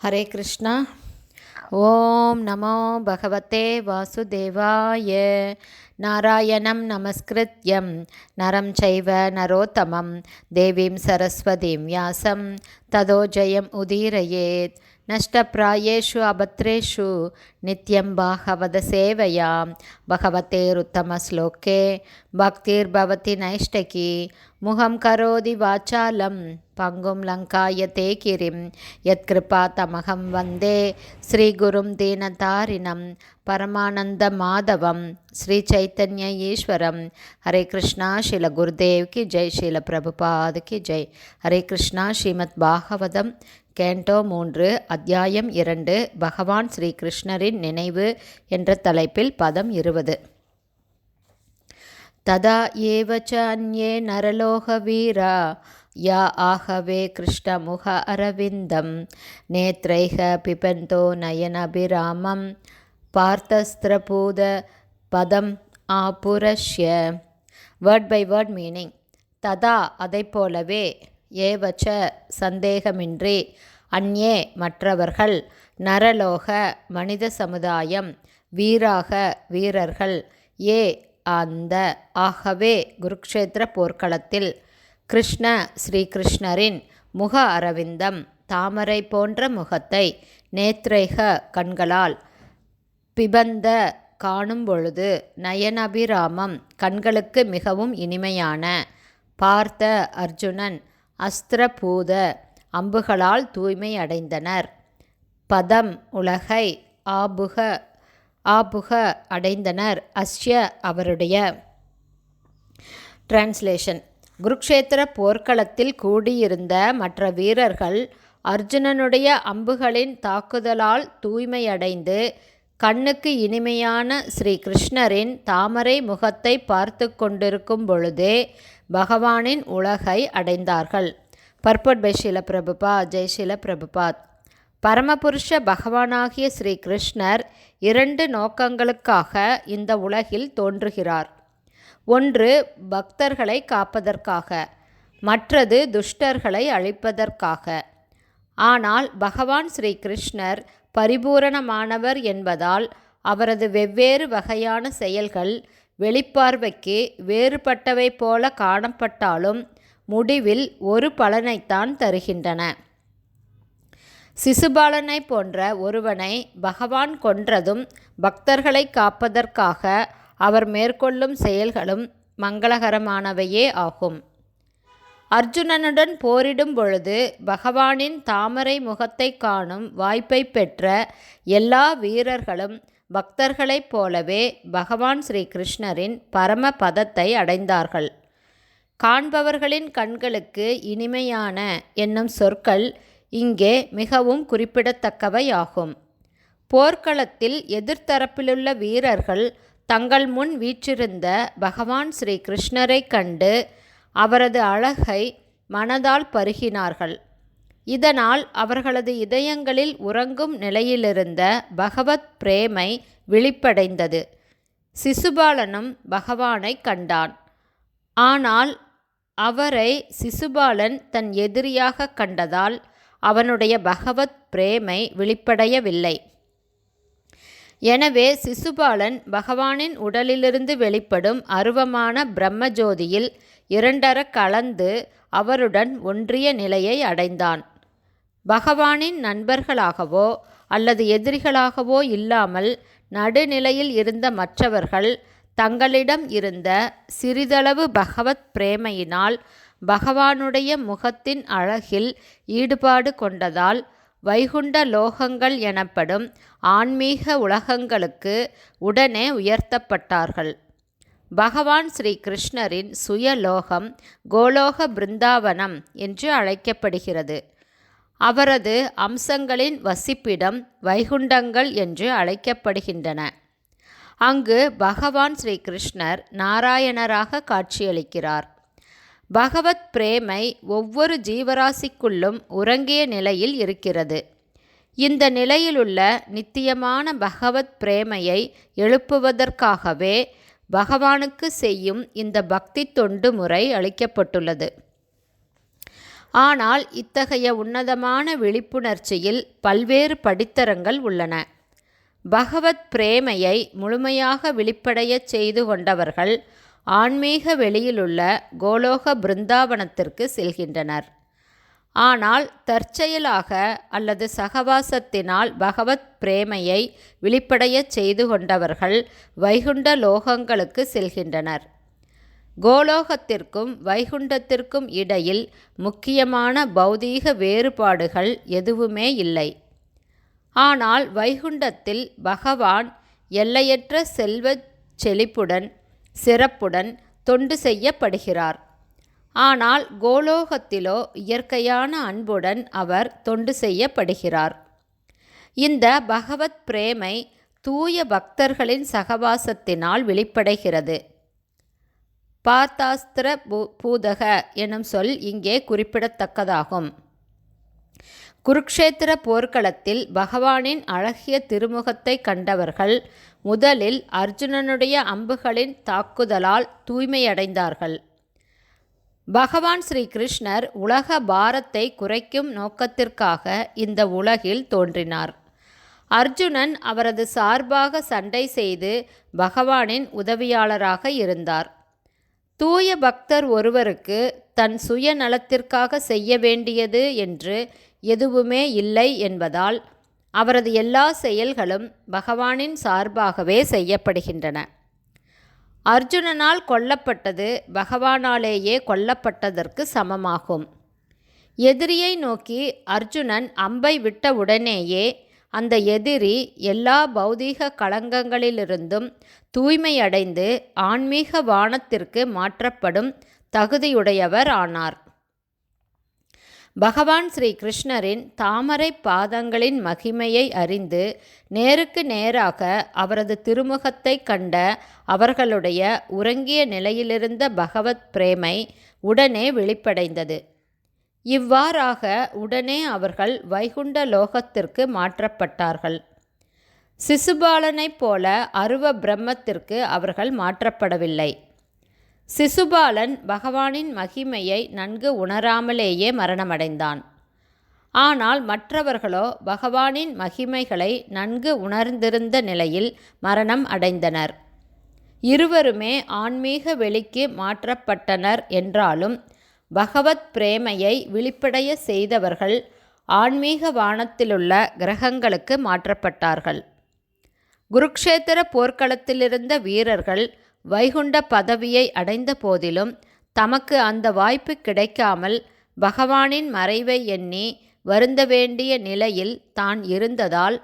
ஹரே கிருஷ்ணா ஓம் நமோ பகவதே வாசுதேவாய நாராயணம் நமஸ்கிருத்யம். நரம் சைவ நரோத்தமம். தேவீம் சரஸ்வதீம் வியாசம். ததோ ஜெயம் உதீரயேத். நஷ்டப்பிராயேஷு அபத்ரேஷு. நித்யம் பாகவத சேவையா பகவதேருத்தமஸ்லோகே பக்திர்பவதி நைஷ்டகி. முகம் கரோதி வாச்சாலம். பங்கும் லங்காயதே கிரிம் யத்கிருபா தமகம் வந்தே. ஸ்ரீகுரும் தீனதாரிணம். பரமானந்த மாதவம். ஸ்ரீ சைத்தன்ய ஈஸ்வரம் ஹரே கிருஷ்ணா ஸ்ரீல குருதேவ்கி ஜெய். ஷீல பிரபுபாத் ஜெய். ஹரே கிருஷ்ணா ஸ்ரீமத் பாகவதம் கேண்டோ மூன்று அத்தியாயம் இரண்டு பகவான் ஸ்ரீ கிருஷ்ணரின் நினைவு என்ற தலைப்பில் பதம் இருபது. ததா ஏவ அந்யே நரலோக வீரா யா ஆகவே கிருஷ்ணமுக அரவிந்தம். நேத்ரைக பிபந்தோ நயனபிராமம். பார்த்தஸ்திரபூத பதம் ஆபுரஷ்ய. வேர்ட் பை வேர்ட் மீனிங் ததா அதை போலவே ஏவச்ச சந்தேகமின்றி அந்நே மற்றவர்கள் நரலோக மனித சமுதாயம் வீராக வீரர்கள். ஏ அந்த ஆகவே குருக்ஷேத்திர போர்க்களத்தில் கிருஷ்ண ஸ்ரீகிருஷ்ணரின் முக அரவிந்தம் தாமரை போன்ற முகத்தை நேத்ரேக கண்களால் பிபந்த காணும் பொழுது நயனபிராமம் கண்களுக்கு மிகவும் இனிமையான. பார்த்த அர்ஜுனன் அஸ்திரபூத அம்புகளால் தூய்மை அடைந்தனர். பதம் உலகை ஆபுக ஆபுக அடைந்தனர். அஸ்ய அவருடைய டிரான்ஸ்லேஷன் குருக்ஷேத்திர போர்க்களத்தில் கூடியிருந்த மற்ற வீரர்கள் அர்ஜுனனுடைய அம்புகளின் தாக்குதலால் தூய்மையடைந்து கண்ணுக்கு இனிமையான ஸ்ரீ கிருஷ்ணரின் தாமரை முகத்தை பார்த்து கொண்டிருக்கும் பொழுதே பகவானின் உலகை அடைந்தார்கள். பர்பட் பை ஷீல பிரபுபா ஜெய் ஷீல பிரபுபாத் பரமபுருஷ பகவானாகிய ஸ்ரீ கிருஷ்ணர் இரண்டு நோக்கங்களுக்காக இந்த உலகில் தோன்றுகிறார். ஒன்று பக்தர்களை காப்பதற்காக மற்றது துஷ்டர்களை அழிப்பதற்காக. ஆனால் பகவான் ஸ்ரீ கிருஷ்ணர் பரிபூரணமானவர் என்பதால் அவரது வெவ்வேறு வகையான செயல்கள் வெளிப்பார்வைக்கு வேறுபட்டவை போல காணப்பட்டாலும் முடிவில் ஒரு பலனைத்தான் தருகின்றன. சிசுபாலனை போன்ற ஒருவனை பகவான் கொன்றதும் பக்தர்களை காப்பதற்காக அவர் மேற்கொள்ளும் செயல்களும் மங்களகரமானவையே ஆகும். அர்ஜுனனுடன் போரிடும் பொழுது பகவானின் தாமரை முகத்தை காணும் வாய்ப்பை பெற்ற எல்லா வீரர்களும் பக்தர்களைப் போலவே பகவான் ஸ்ரீ கிருஷ்ணரின் பரம பதத்தை அடைந்தார்கள். காண்பவர்களின் கண்களுக்கு இனிமையான என்னும் சொற்கள் இங்கே மிகவும் குறிப்பிடத்தக்கவையாகும். போர்க்களத்தில் எதிர்த்தரப்பிலுள்ள வீரர்கள் தங்கள் முன் வீற்றிருந்த பகவான் ஸ்ரீ கிருஷ்ணரை கண்டு அவரது அழகை மனதால் பருகினார்கள். இதனால் அவர்களது இதயங்களில் உறங்கும் நிலையிலிருந்த பகவத் பிரேமை விழிப்படைந்தது. சிசுபாலனும் பகவானை கண்டான். ஆனால் அவரை சிசுபாலன் தன் எதிரியாக கண்டதால் அவனுடைய பகவத் பிரேமை வெளிப்படையவில்லை எனவே சிசுபாலன் பகவானின் உடலிலிருந்து வெளிப்படும் அருவமான பிரம்மஜோதியில் இரண்டர கலந்து அவருடன் ஒன்றிய நிலையை அடைந்தான். பகவானின் நண்பர்களாகவோ அல்லது எதிரிகளாகவோ இல்லாமல் நடுநிலையில் இருந்த மற்றவர்கள் தங்களிடம் இருந்த சிறிதளவு பகவத் பிரேமையினால் பகவானுடைய முகத்தின் அழகில் ஈடுபாடு கொண்டதால் வைகுண்ட லோகங்கள் எனப்படும் ஆன்மீக உலகங்களுக்கு உடனே உயர்த்தப்பட்டார்கள். பகவான் ஸ்ரீ கிருஷ்ணரின் சுயலோகம் கோலோக பிருந்தாவனம் என்று அழைக்கப்படுகிறது. அவரது அம்சங்களின் வசிப்பிடம் வைகுண்டங்கள் என்று அழைக்கப்படுகின்றன. அங்கு பகவான் ஸ்ரீ கிருஷ்ணர் நாராயணராக காட்சியளிக்கிறார். பகவத் பிரேமை ஒவ்வொரு ஜீவராசிக்குள்ளும் உறங்கிய நிலையில் இருக்கிறது. இந்த நிலையிலுள்ள நித்தியமான பகவத் பிரேமையை எழுப்புவதற்காகவே பகவானுக்கு செய்யும் இந்த பக்தி தொண்டு முறை அளிக்கப்பட்டுள்ளது. ஆனால் இத்தகைய உன்னதமான விழிப்புணர்ச்சியில் பல்வேறு படித்தரங்கள் உள்ளன. பகவத் பிரேமையை முழுமையாக விழிப்படையச் செய்து கொண்டவர்கள் ஆன்மீக வெளியிலுள்ள கோலோக பிருந்தாவனத்திற்கு செல்கின்றனர். ஆனால் தற்செயலாக அல்லது சகவாசத்தினால் பகவத் பிரேமையை வெளிப்படையச் செய்து கொண்டவர்கள் வைகுண்ட லோகங்களுக்கு செல்கின்றனர். கோலோகத்திற்கும் வைகுண்டத்திற்கும் இடையில் முக்கியமான பௌதீக வேறுபாடுகள் எதுவுமே இல்லை. ஆனால் வைகுண்டத்தில் பகவான் எல்லையற்ற செல்வச் செழிப்புடன் சிறப்புடன் தொண்டு செய்யப்படுகிறார். ஆனால் கோலோகத்திலோ இயற்கையான அன்புடன் அவர் தொண்டு செய்யப்படுகிறார். இந்த பகவத் பிரேமை தூய பக்தர்களின் சகவாசத்தினால் வெளிப்படைகிறது. பார்த்தாஸ்திர பூ பூதக எனும் சொல் இங்கே குறிப்பிடத்தக்கதாகும். குருக்ஷேத்திர போர்க்களத்தில் பகவானின் அழகிய திருமுகத்தை கண்டவர்கள் முதலில் அர்ஜுனனுடைய அம்புகளின் தாக்குதலால் தூய்மையடைந்தார்கள். பகவான் ஸ்ரீ கிருஷ்ணர் உலக பாரத்தை குறைக்கும் நோக்கத்திற்காக இந்த உலகில் தோன்றினார். அர்ஜுனன் அவரது சார்பாக சண்டை செய்து பகவானின் உதவியாளராக இருந்தார். தூய பக்தர் ஒருவருக்கு தன் சுயநலத்திற்காக செய்ய வேண்டியது என்று எதுவுமே இல்லை என்பதால் அவரது எல்லா செயல்களும் பகவானின் சார்பாகவே செய்யப்படுகின்றன. அர்ஜுனனால் கொல்லப்பட்டது பகவானாலேயே கொல்லப்பட்டதற்கு சமமாகும். எதிரியை நோக்கி அர்ஜுனன் அம்பை விட்ட உடனேயே அந்த எதிரி எல்லா பௌதீக களங்கங்களிலிருந்தும் தூய்மையடைந்து ஆன்மீக வானத்திற்கு மாற்றப்படும் தகுதியுடையவர் ஆனார். பகவான் ஸ்ரீ கிருஷ்ணரின் தாமரை பாதங்களின் மகிமையை அறிந்து நேருக்கு நேராக அவரது திருமுகத்தை கண்ட அவர்களுடைய உறங்கிய நிலையிலிருந்த பகவத் பிரேமை உடனே வெளிப்படைந்தது. இவ்வாறாக உடனே அவர்கள் வைகுண்ட லோகத்திற்கு மாற்றப்பட்டார்கள். சிசுபாலனைப் போல அருவ பிரம்மத்திற்கு அவர்கள் மாற்றப்படவில்லை. சிசுபாலன் பகவானின் மகிமையை நன்கு உணராமலேயே மரணமடைந்தான். ஆனால் மற்றவர்களோ பகவானின் மகிமைகளை நன்கு உணர்ந்திருந்த நிலையில் மரணம் அடைந்தனர். இருவருமே ஆன்மீக வெளிக்கு மாற்றப்பட்டனர் என்றாலும் பகவத் பிரேமையை விழிப்படைய செய்தவர்கள் ஆன்மீக வானத்திலுள்ள கிரகங்களுக்கு மாற்றப்பட்டார்கள். குருக்ஷேத்திர போர்க்களத்திலிருந்த வீரர்கள் வைகுண்ட பதவியை அடைந்த போதிலும் தமக்கு அந்த வாய்ப்பு கிடைக்காமல் பகவானின் மறைவை எண்ணி வருந்த வேண்டிய நிலையில் தான் இருந்ததால்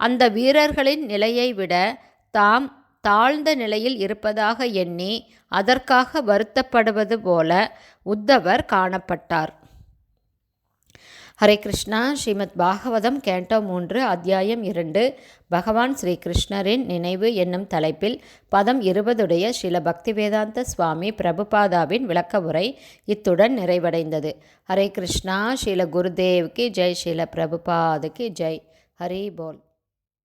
அந்த வீரர்களின் நிலையை விட தாம் தாழ்ந்த நிலையில் இருப்பதாக எண்ணி அதற்காக வருத்தப்படுவது போல உத்தவர் காணப்பட்டார். ஹரே கிருஷ்ணா ஸ்ரீமத் பாகவதம் கேண்டோ மூன்று அத்தியாயம் இரண்டு. பகவான் ஸ்ரீ கிருஷ்ணரின் நினைவு என்னும் தலைப்பில் பதம் இருபதுடைய ஸ்ரீல பக்திவேதாந்த சுவாமி பிரபுபாதாவின் விளக்க உரை இத்துடன் நிறைவடைந்தது. ஹரே கிருஷ்ணா ஸ்ரீல குருதேவ்க்கு ஜெய் ஸ்ரீல பிரபுபாதுக்கு ஜெய். ஹரி போல்.